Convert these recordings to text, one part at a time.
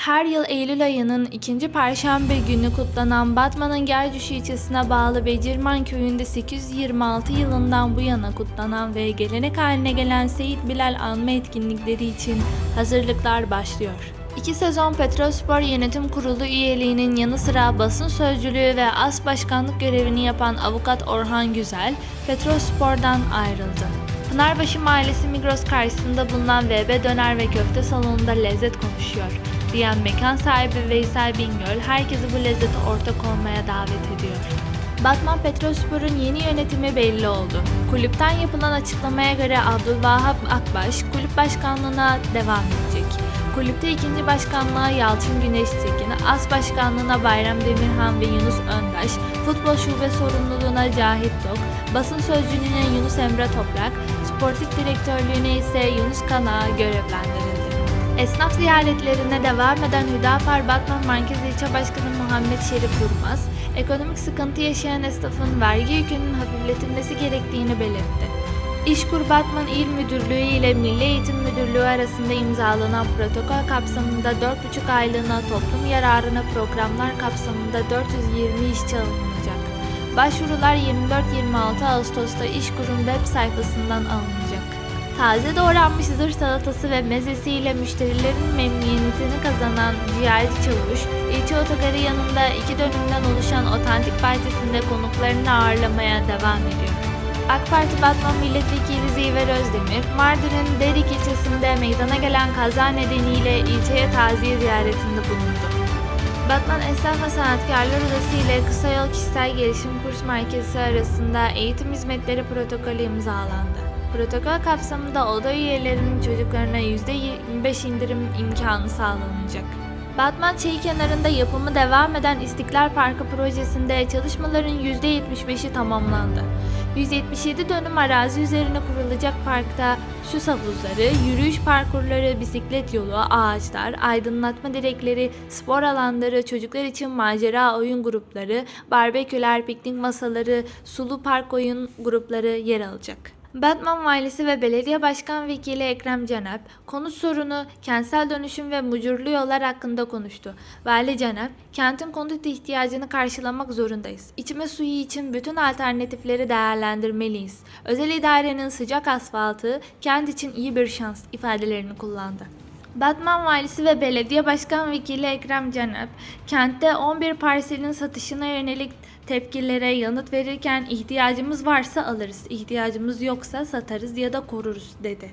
Her yıl Eylül ayının ikinci perşembe günü kutlanan Batman'ın Gercüş ilçesine bağlı Becirman köyünde 826 yılından bu yana kutlanan ve gelenek haline gelen Seyit Bilal anma etkinlikleri için hazırlıklar başlıyor. İki sezon Petrospor Yönetim Kurulu üyeliğinin yanı sıra basın sözcülüğü ve as başkanlık görevini yapan avukat Orhan Güzel, Petrospor'dan ayrıldı. Pınarbaşı Mahallesi Migros karşısında bulunan VB Döner ve Köfte Salonu'nda lezzet konuşuyor diyen mekan sahibi Veysel Bingöl herkesi bu lezzete ortak olmaya davet ediyor. Batman Petrospor'un yeni yönetimi belli oldu. Kulüpten yapılan açıklamaya göre Abdülvahap Akbaş kulüp başkanlığına devam edecek. Kulüpte ikinci başkanlığa Yalçın Güneştekin, as başkanlığına Bayram Demirhan ve Yunus Öndaş, futbol şube sorumluluğuna Cahit Tok, basın sözcülüğüne Yunus Emre Toprak, sportif direktörlüğüne ise Yunus Kana görevlendirildi. Esnaf ziyaretlerine devam eden Hüdapar Batman Merkez İlçe Başkanı Muhammed Şerif Durmaz, ekonomik sıkıntı yaşayan esnafın vergi yükünün hafifletilmesi gerektiğini belirtti. İşkur Batman İl Müdürlüğü ile Milli Eğitim Müdürlüğü arasında imzalanan protokol kapsamında 4,5 aylığına toplum yararına programlar kapsamında 420 işçi alınacak. Başvurular 24-26 Ağustos'ta İşkur'un web sayfasından alınacak. Taze doğranmış zırh salatası ve mezesiyle müşterilerin memnuniyetini kazanan ciğerci çavuş, ilçe otogarı yanında iki dönümden oluşan otantik bahçesinde konuklarını ağırlamaya devam ediyor. AK Parti Batman Milletvekili Ziver Özdemir, Mardin'in Derik ilçesinde meydana gelen kaza nedeniyle ilçeye taziye ziyaretinde bulundu. Batman Esnaf ve Sanatkarlar Odası ile Kısa Yol Kişisel Gelişim Kurs Merkezi arasında eğitim hizmetleri protokolü imzalandı. Protokol kapsamında oda üyelerinin çocuklarına %25 indirim imkanı sağlanacak. Batman Çayı kenarında yapımı devam eden İstiklal Parkı projesinde çalışmaların %75'i tamamlandı. 177 dönüm arazi üzerine kurulacak parkta süs havuzları, yürüyüş parkurları, bisiklet yolu, ağaçlar, aydınlatma direkleri, spor alanları, çocuklar için macera oyun grupları, barbeküler, piknik masaları, sulu park oyun grupları yer alacak. Batman Valisi ve Belediye Başkan Vekili Ekrem Cenap, konut sorunu, kentsel dönüşüm ve mucurlu yollar hakkında konuştu. Vali Cenap, kentin konut ihtiyacını karşılamak zorundayız. İçme suyu için bütün alternatifleri değerlendirmeliyiz. Özel idarenin sıcak asfaltı, kent için iyi bir şans ifadelerini kullandı. Batman Valisi ve Belediye Başkan Vekili Ekrem Cenap, kentte 11 parselin satışına yönelik tepkilere yanıt verirken ihtiyacımız varsa alırız, ihtiyacımız yoksa satarız ya da koruruz dedi.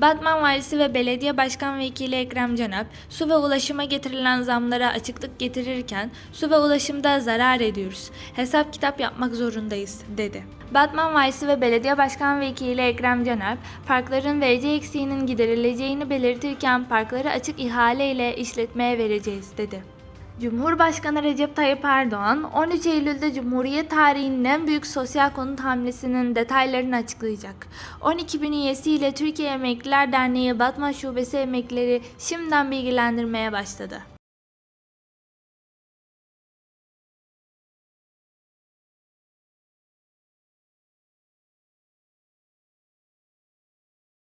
Batman Valisi ve Belediye Başkan Vekili Ekrem Cenap, su ve ulaşıma getirilen zamlara açıklık getirirken su ve ulaşımda zarar ediyoruz. Hesap kitap yapmak zorundayız dedi. Batman Valisi ve Belediye Başkan Vekili Ekrem Cenap, parkların vergi eksiğinin giderileceğini belirtirken parkları açık ihale ile işletmeye vereceğiz dedi. Cumhurbaşkanı Recep Tayyip Erdoğan 13 Eylül'de Cumhuriyet tarihinin en büyük sosyal konut hamlesinin detaylarını açıklayacak. 12 bin üyesiyle Türkiye Emekliler Derneği Batman Şubesi emeklileri şimdiden bilgilendirmeye başladı.